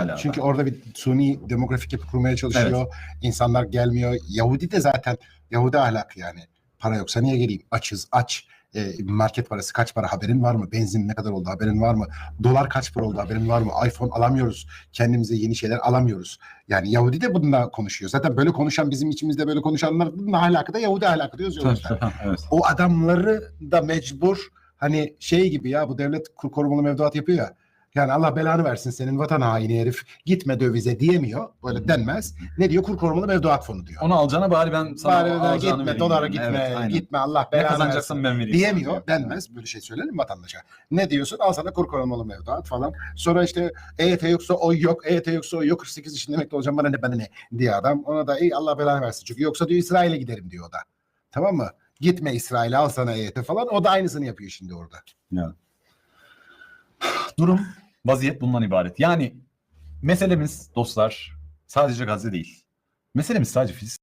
Hala. Çünkü orada bir suni demografik yapı kurmaya çalışıyor. İnsanlar gelmiyor. Yahudi de zaten Yahudi ahlakı yani. Para yoksa niye geleyim? Açız, aç. E, market parası kaç para haberin var mı? Benzin ne kadar oldu haberin var mı? Dolar kaç para oldu haberin var mı? iPhone alamıyoruz. Kendimize yeni şeyler alamıyoruz. Yani Yahudi de bununla konuşuyor. Zaten böyle konuşan bizim içimizde böyle konuşanların ahlakı da Yahudi ahlakı yüzden. evet. o adamları da mecbur hani şey gibi ya bu devlet korumalı mevduat yapıyor ya. Yani Allah belanı versin senin vatan haini herif gitme dövize diyemiyor. Böyle denmez. Ne diyor? Kur korumalı mevduat fonu diyor. Onu alacağına bari ben sana Bari alacağını gitme, vereyim dolara yani. gitme, Evet, gitme Allah Ne belanı kazanacaksan versin. ben vereyim. Diyemiyor, sana. denmez. Böyle şey söylenir mi vatandaşa? Ne diyorsun? Al sana kur korumalı mevduat falan. Sonra işte EYT yoksa oy yok, EYT yoksa oy yok. 48 yaşında emekli olacağım bana ne bana ne diye adam. Ona da iyi Allah belanı versin. Çünkü yoksa diyor İsrail'e giderim diyor o da. Tamam mı? Gitme İsrail'e al sana EYT falan. O da aynısını yapıyor şimdi orada. Ya. Durum, vaziyet bundan ibaret. Yani meselemiz dostlar sadece Gazze değil. Meselemiz sadece Filistin.